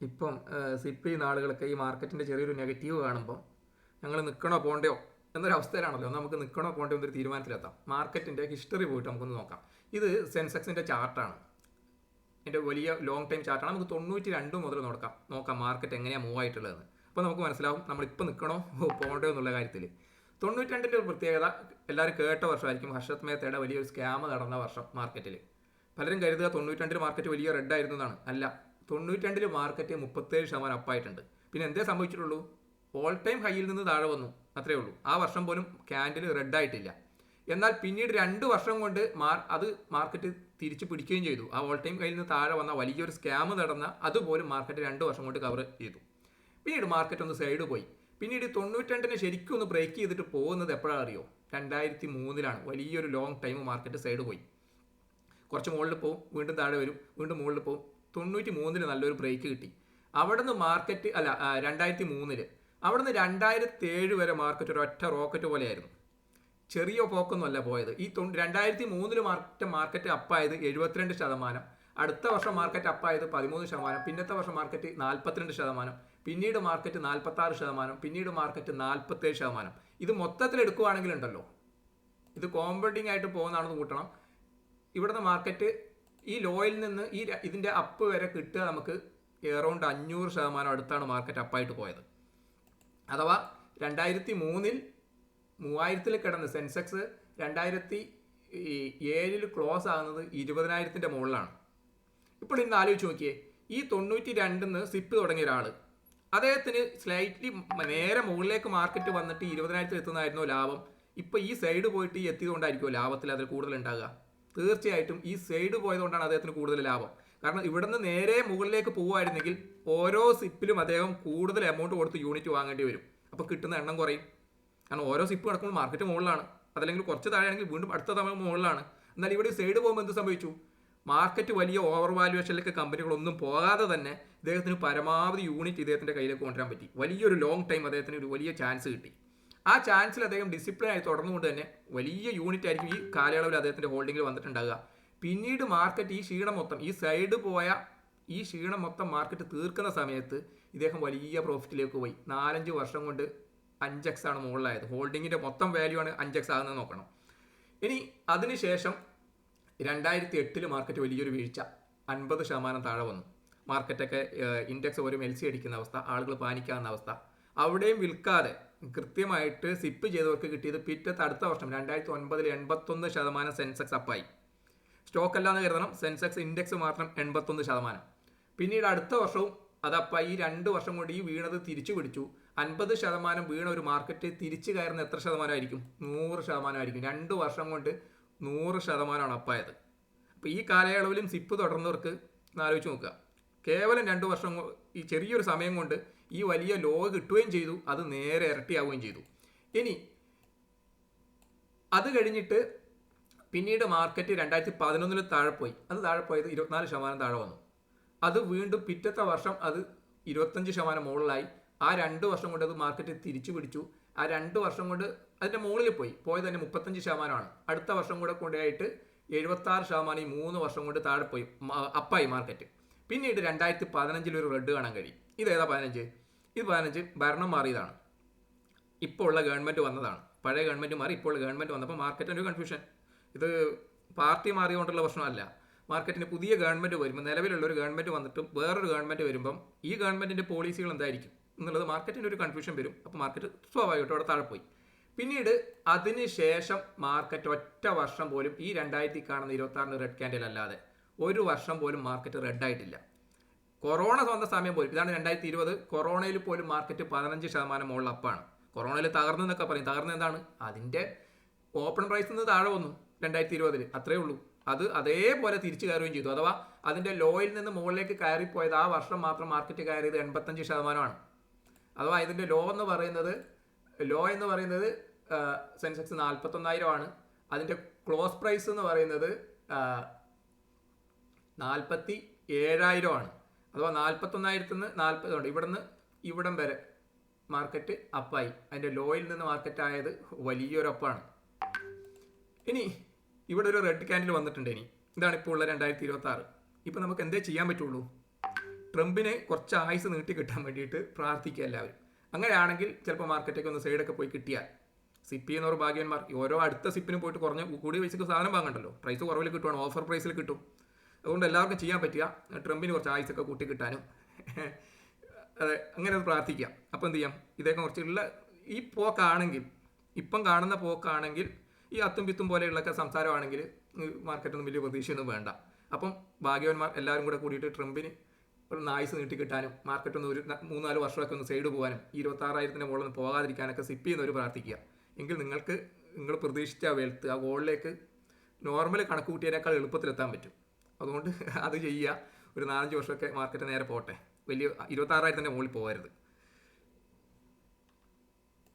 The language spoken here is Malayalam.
ഇപ്പം സിപ്പ് ചെയ്യുന്ന ആളുകളൊക്കെ ഈ മാർക്കറ്റിന്റെ ചെറിയൊരു നെഗറ്റീവ് കാണുമ്പോൾ ഞങ്ങൾ നിൽക്കണോ പോണ്ടയോ എന്നൊരവസ്ഥയിലാണല്ലോ. നമുക്ക് നിൽക്കണോ പോകണ്ടോ എന്നൊരു തീരുമാനത്തിലെത്താം. മാർക്കറ്റിന്റെ ഹിസ്റ്ററി പോയിട്ട് നമുക്കൊന്ന് നോക്കാം. ഇത് സെൻസെക്സിന്റെ ചാർട്ടാണ്. എന്റെ വലിയ ലോങ് ടൈം ചാർട്ടാണ്. നമുക്ക് തൊണ്ണൂറ്റി രണ്ട് മുതൽ നോക്കാം. നോക്കാം മാർക്കറ്റ് എങ്ങനെയാണ് മൂവ് ആയിട്ടുള്ളതെന്ന്. അപ്പോൾ നമുക്ക് മനസ്സിലാവും നമ്മളിപ്പോൾ നിൽക്കണോ പോകണ്ടോ എന്നുള്ള കാര്യത്തിൽ തൊണ്ണൂറ്റി രണ്ടിന്റെ ഒരു പ്രത്യേകത എല്ലാവരും കേട്ട വർഷമായിരിക്കും ഹർഷത് മേത്തയുടെ വലിയൊരു സ്കാം നടന്ന വർഷം മാർക്കറ്റിൽ പലരും കരുതുക തൊണ്ണൂറ്റി രണ്ടിൽ മാർക്കറ്റ് വലിയ റെഡ് ആയിരുന്നതാണ് അല്ല തൊണ്ണൂറ്റി മാർക്കറ്റ് മുപ്പത്തേഴ് ശതമാനം അപ്പായിട്ടുണ്ട് പിന്നെ എന്തേ സംഭവിച്ചിട്ടുള്ളൂ? ഓൾ ടൈം ഹൈയിൽ നിന്ന് താഴെ വന്നു. അത്രേ ഉള്ളൂ. ആ വർഷം പോലും ക്യാൻഡിൽ റെഡ് ആയിട്ടില്ല. എന്നാൽ പിന്നീട് രണ്ട് വർഷം കൊണ്ട് മാർ അത് മാർക്കറ്റ് തിരിച്ചു പിടിക്കുകയും ചെയ്തു. ആ ഓൾ ടൈം കയ്യിൽ നിന്ന് താഴെ വന്ന വലിയൊരു സ്കാം നടന്ന അതുപോലും മാർക്കറ്റ് രണ്ട് വർഷം കൊണ്ട് കവർ ചെയ്തു. പിന്നീട് മാർക്കറ്റ് ഒന്ന് സൈഡ് പോയി. പിന്നീട് തൊണ്ണൂറ്റിരണ്ടിന് ശരിക്കും ഒന്ന് ബ്രേക്ക് ചെയ്തിട്ട് പോകുന്നത് എപ്പോഴാണ് അറിയോ? രണ്ടായിരത്തി മൂന്നിലാണ് വലിയൊരു ലോങ് ടൈം മാർക്കറ്റ് സൈഡ് പോയി. കുറച്ച് മുകളിൽ പോവും വീണ്ടും താഴെ വരും വീണ്ടും മുകളിൽ പോവും. തൊണ്ണൂറ്റി മൂന്നിൽ നല്ലൊരു ബ്രേക്ക് കിട്ടി. അവിടുന്ന് മാർക്കറ്റ് അല്ല രണ്ടായിരത്തി മൂന്നിൽ അവിടുന്ന് രണ്ടായിരത്തി ഏഴ് വരെ മാർക്കറ്റ് ഒരു ഒറ്റ റോക്കറ്റ് പോലെയായിരുന്നു. ചെറിയ പോക്കൊന്നുമല്ല പോയത്. ഈ തൊ രണ്ടായിരത്തി മൂന്നിൽ മാർക്കറ്റ് മാർക്കറ്റ് അപ്പായത് എഴുപത്തിരണ്ട് ശതമാനം. അടുത്ത വർഷം മാർക്കറ്റ് അപ്പായത് പതിമൂന്ന് ശതമാനം. പിന്നത്തെ വർഷം മാർക്കറ്റ് നാൽപ്പത്തിരണ്ട് ശതമാനം. പിന്നീട് മാർക്കറ്റ് നാൽപ്പത്താറ് ശതമാനം. പിന്നീട് മാർക്കറ്റ് നാൽപ്പത്തേഴ് ശതമാനം. ഇത് മൊത്തത്തിൽ എടുക്കുവാണെങ്കിലുണ്ടല്ലോ. ഇത് കോമ്പൗണ്ടിങ് ആയിട്ട് പോകുന്നതാണെന്ന് കൂട്ടണം. ഇവിടുന്ന് മാർക്കറ്റ് ഈ ലോയിൽ നിന്ന് ഈ ഇതിന്റെ അപ്പ് വരെ കിട്ടുക നമുക്ക് എറൗണ്ട് അഞ്ഞൂറ് ശതമാനം അടുത്താണ് മാർക്കറ്റ് അപ്പായിട്ട് പോയത്. അഥവാ രണ്ടായിരത്തി മൂന്നിൽ മൂവായിരത്തിൽ കിടന്ന് സെൻസെക്സ് രണ്ടായിരത്തി ഏഴിൽ ക്ലോസ് ആകുന്നത് ഇരുപതിനായിരത്തിന്റെ മുകളിലാണ്. ഇപ്പോൾ ഇന്ന് ആലോചിച്ച് നോക്കിയേ ഈ തൊണ്ണൂറ്റി രണ്ടിൽ നിന്ന് സിപ്പ് തുടങ്ങിയ ഒരാൾ അദ്ദേഹത്തിന് സ്ലൈറ്റ്ലി നേരെ മുകളിലേക്ക് മാർക്കറ്റ് വന്നിട്ട് ഇരുപതിനായിരത്തിൽ എത്തുന്നതായിരുന്നു ലാഭം. ഇപ്പോൾ ഈ സൈഡ് പോയിട്ട് ഈ എത്തിയതുകൊണ്ടായിരിക്കുമോ ലാഭത്തിൽ അതിൽ കൂടുതൽ ഉണ്ടാകുക? തീർച്ചയായിട്ടും ഈ സൈഡ് പോയതുകൊണ്ടാണ് അദ്ദേഹത്തിന് കൂടുതൽ ലാഭം. കാരണം ഇവിടുന്ന് നേരെ മുകളിലേക്ക് പോകുമായിരുന്നെങ്കിൽ ഓരോ സിപ്പിലും അദ്ദേഹം കൂടുതൽ എമൗണ്ട് കൊടുത്ത് യൂണിറ്റ് വാങ്ങേണ്ടി വരും. അപ്പോൾ കിട്ടുന്ന എണ്ണം കുറയും. കാരണം ഓരോ സിപ്പ് കിടക്കുമ്പോൾ മാർക്കറ്റ് മുകളിലാണ്. അതല്ലെങ്കിൽ കുറച്ച് താഴെയാണെങ്കിൽ വീണ്ടും അടുത്ത തവണ മുകളിലാണ്. എന്നാൽ ഇവിടെ സൈഡ് പോകുമ്പോൾ എന്ത് സംഭവിച്ചു? മാർക്കറ്റ് വലിയ ഓവർ വാല്യുവേഷനിലേക്ക് കമ്പനികളൊന്നും പോകാതെ തന്നെ ഇദ്ദേഹത്തിന് പരമാവധി യൂണിറ്റ് ഇദ്ദേഹത്തിന്റെ കയ്യിലേക്ക് കൊണ്ടുവരാൻ പറ്റി. വലിയൊരു ലോങ് ടൈം അദ്ദേഹത്തിന് ഒരു വലിയ ചാൻസ് കിട്ടി. ആ ചാൻസിൽ അദ്ദേഹം ഡിസിപ്ലിൻ ആയി തുടർന്നുകൊണ്ട് തന്നെ വലിയ യൂണിറ്റ് ആയിരിക്കും ഈ കാലയളവിൽ അദ്ദേഹത്തിന്റെ ഹോൾഡിംഗിൽ വന്നിട്ടുണ്ടാകുക പിന്നീട് മാർക്കറ്റ് ഈ ക്ഷീണം മൊത്തം ഈ സൈഡ് പോയ ഈ ക്ഷീണം മൊത്തം മാർക്കറ്റ് തീർക്കുന്ന സമയത്ത് ഇദ്ദേഹം വലിയ പ്രോഫിറ്റിലേക്ക് പോയി. നാലഞ്ച് വർഷം കൊണ്ട് അഞ്ച് എക്സ് ആണ് മുകളിലായത്. ഹോൾഡിങ്ങിന്റെ മൊത്തം വാല്യൂ ആണ് അഞ്ച് എക്സ് ആകുന്നത് നോക്കണം. ഇനി അതിനുശേഷം രണ്ടായിരത്തി എട്ടിൽ മാർക്കറ്റ് വലിയൊരു വീഴ്ച. അൻപത് ശതമാനം താഴെ വന്നു. മാർക്കറ്റൊക്കെ ഇൻഡെക്സ് ഒരു എൽ സി അടിക്കുന്ന അവസ്ഥ ആളുകൾ പാനിക്കാവുന്ന അവസ്ഥ. അവിടെയും വിൽക്കാതെ കൃത്യമായിട്ട് സിപ്പ് ചെയ്തവർക്ക് കിട്ടിയത് പിറ്റത്തെ അടുത്ത വർഷം രണ്ടായിരത്തി ഒൻപതിൽ എൺപത്തൊന്ന് ശതമാനം സെൻസെക്സ് അപ്പായി. സ്റ്റോക്ക് അല്ലാന്ന് കരുതണം സെൻസെക്സ് ഇൻഡെക്സ് മാത്രം എൺപത്തൊന്ന് ശതമാനം. പിന്നീട് അടുത്ത വർഷവും അത് ഈ രണ്ട് വർഷം കൊണ്ട് ഈ വീണത് തിരിച്ചു പിടിച്ചു. അൻപത് ശതമാനം വീണ ഒരു മാർക്കറ്റ് തിരിച്ചു കയറുന്ന എത്ര ശതമാനമായിരിക്കും? നൂറ് ശതമാനമായിരിക്കും. രണ്ട് വർഷം കൊണ്ട് നൂറ് ശതമാനമാണ് അപ്പായത്. അപ്പോൾ ഈ കാലയളവിലും സിപ്പ് തുടർന്നവർക്ക് ആലോചിച്ച് നോക്കുക. കേവലം രണ്ട് വർഷം ഈ ചെറിയൊരു സമയം കൊണ്ട് ഈ വലിയ ലോ കിട്ടുകയും ചെയ്തു. അത് നേരെ ഇരട്ടിയാവുകയും ചെയ്തു. ഇനി അത് കഴിഞ്ഞിട്ട് പിന്നീട് മാർക്കറ്റ് രണ്ടായിരത്തി പതിനൊന്നിൽ താഴെ പോയി. അത് താഴെ പോയത് ഇരുപത്തിനാല് ശതമാനം താഴെ വന്നു. അത് വീണ്ടും പിറ്റത്തെ വർഷം അത് ഇരുപത്തഞ്ച് ശതമാനം മുകളിലായി. ആ രണ്ട് വർഷം കൊണ്ട് അത് മാർക്കറ്റ് തിരിച്ചു പിടിച്ചു. ആ രണ്ട് വർഷം കൊണ്ട് അതിന്റെ മുകളിൽ പോയി. പോയത് തന്നെ മുപ്പത്തഞ്ച് ശതമാനമാണ്. അടുത്ത വർഷം കൂടെ കൊണ്ടായിട്ട് എഴുപത്തി ആറ് ശതമാനം ഈ മൂന്ന് വർഷം കൊണ്ട് താഴെ പോയി. അപ്പായി മാർക്കറ്റ് പിന്നീട് രണ്ടായിരത്തി പതിനഞ്ചിൽ ഒരു റെഡ് കാണാൻ കഴിയും. ഇതേതാ പതിനഞ്ച്? ഇത് പതിനഞ്ച് ഭരണം മാറിയതാണ്. ഇപ്പോൾ ഉള്ള ഗവൺമെന്റ് വന്നതാണ്. പഴയ ഗവൺമെന്റ് മാറി ഇപ്പോൾ ഗവൺമെന്റ് വന്നപ്പോൾ മാർക്കറ്റിന് ഒരു കൺഫ്യൂഷൻ ഇത് പാർട്ടി മാറിയോണ്ടുള്ള പ്രശ്നമല്ല. മാർക്കറ്റിന് പുതിയ ഗവൺമെന്റ് വരുമ്പോൾ നിലവിലുള്ള ഒരു ഗവൺമെന്റ് വന്നിട്ട് വേറൊരു ഗവൺമെന്റ് വരുമ്പം ഈ ഗവൺമെന്റിന്റെ പോളിസികൾ എന്തായിരിക്കും എന്നുള്ളത് മാർക്കറ്റിന് ഒരു കൺഫ്യൂഷൻ വരും. അപ്പോൾ മാർക്കറ്റ് സ്വാഭാവികമായിട്ടും അവിടെ താഴെ പോയി പിന്നീട് അതിനുശേഷം മാർക്കറ്റ് ഒറ്റ വർഷം പോലും ഈ രണ്ടായിരത്തി കാണുന്ന ഇരുപത്തി ആറിന് റെഡ് ക്യാൻഡിൽ അല്ലാതെ ഒരു വർഷം പോലും മാർക്കറ്റ് റെഡ് ആയിട്ടില്ല. കൊറോണ വന്ന സമയം പോലും ഇതാണ് രണ്ടായിരത്തി ഇരുപത് കൊറോണയിൽ പോലും മാർക്കറ്റ് പതിനഞ്ച് ശതമാനം മുകളിൽ അപ്പാണ് കൊറോണയിൽ തകർന്നു എന്നൊക്കെ പറയും. തകർന്ന എന്താണ്? അതിന്റെ ഓപ്പൺ പ്രൈസിൽ നിന്ന് താഴെ വന്നു രണ്ടായിരത്തി ഇരുപതിൽ അത്രേ ഉള്ളൂ. അത് അതേപോലെ തിരിച്ചു കയറുകയും ചെയ്തു. അഥവാ അതിന്റെ ലോയിൽ നിന്ന് മുകളിലേക്ക് കയറിപ്പോയത് ആ വർഷം മാത്രം മാർക്കറ്റ് കയറിയത് എൺപത്തഞ്ച് ശതമാനമാണ്. അഥവാ ഇതിന്റെ ലോ എന്ന് പറയുന്നത് ലോ എന്ന് പറയുന്നത് സെൻസെക്സ് നാൽപ്പത്തൊന്നായിരം ആണ്. അതിന്റെ ക്ലോസ് പ്രൈസ് എന്ന് പറയുന്നത് നാൽപ്പത്തി ഏഴായിരമാണ് അഥവാ നാൽപ്പത്തൊന്നായിരത്തിൽ നിന്ന് നാൽപ്പതുണ്ട് ഇവിടുന്ന് ഇവിടം വരെ മാർക്കറ്റ് അപ്പായി അതിന്റെ ലോയിൽ നിന്ന് മാർക്കറ്റ് ആയത് വലിയൊരു അപ്പാണ് ഇനി ഇവിടെ ഒരു റെഡ് ക്യാൻഡിൽ വന്നിട്ടുണ്ട് ഇനി. ഇതാണ് ഇപ്പോൾ ഉള്ള രണ്ടായിരത്തി ഇരുപത്തി ആറ് ഇപ്പം നമുക്ക് എന്തേ ചെയ്യാൻ പറ്റുള്ളൂ? ട്രംപിനെ കുറച്ച് ആയുസ് നീട്ടി കിട്ടാൻ വേണ്ടിയിട്ട് പ്രാർത്ഥിക്കുക എല്ലാവരും. അങ്ങനെയാണെങ്കിൽ ചിലപ്പോൾ മാർക്കറ്റൊക്കെ ഒന്ന് സൈഡൊക്കെ പോയി കിട്ടിയാൽ. സിപ്പി എന്നൊരു ഭാഗ്യന്മാർ ഓരോ അടുത്ത സിപ്പിന് പോയിട്ട് കുറഞ്ഞ കൂടിയ പൈസക്ക് സാധനം വാങ്ങണ്ടല്ലോ. പ്രൈസ് കുറവിൽ കിട്ടുവാണ് ഓഫർ പ്രൈസിൽ കിട്ടും. അതുകൊണ്ട് എല്ലാവർക്കും ചെയ്യാൻ പറ്റുക. ട്രംപിന് കുറച്ച് ആയുസൊക്കെ കൂട്ടി കിട്ടാനും. അതെ അങ്ങനെ അത് പ്രാർത്ഥിക്കാം. അപ്പോൾ എന്ത് ചെയ്യാം? ഇതൊക്കെ കുറച്ചുള്ള ഈ പോക്കാണെങ്കിൽ ഇപ്പം കാണുന്ന പോക്കാണെങ്കിൽ ഈ അത്തും പിത്തും പോലെയുള്ളൊക്കെ സംസാരമാണെങ്കിൽ മാർക്കറ്റൊന്നും വലിയ പ്രതീക്ഷയൊന്നും വേണ്ട. അപ്പം ഭാഗ്യവന്മാർ എല്ലാവരും കൂടെ കൂടിയിട്ട് ട്രംപിന് ഒരു നായ്സ് നീട്ടി കിട്ടാനും മാർക്കറ്റൊന്ന് ഒരു മൂന്നാൽ വർഷമൊക്കെ ഒന്ന് സൈഡ് പോകാനും ഇരുപത്താറായിരത്തിന്റെ മുകളിൽ നിന്ന് പോകാതിരിക്കാനൊക്കെ സിപ്പ് ചെയ്യുന്നവർ പ്രാർത്ഥിക്കുക. എങ്കിൽ നിങ്ങൾക്ക് നിങ്ങൾ പ്രതീക്ഷിച്ച വെൽത്ത് ആ ഗോളിലേക്ക് നോർമൽ കണക്ക് കൂട്ടിയതിനേക്കാൾ എളുപ്പത്തിലെത്താൻ പറ്റും. അതുകൊണ്ട് അത് ചെയ്യുക. ഒരു നാലഞ്ച് വർഷമൊക്കെ മാർക്കറ്റ് നേരെ പോട്ടെ. വലിയ ഇരുപത്താറായിരത്തിന്റെ മുകളിൽ പോകരുത്.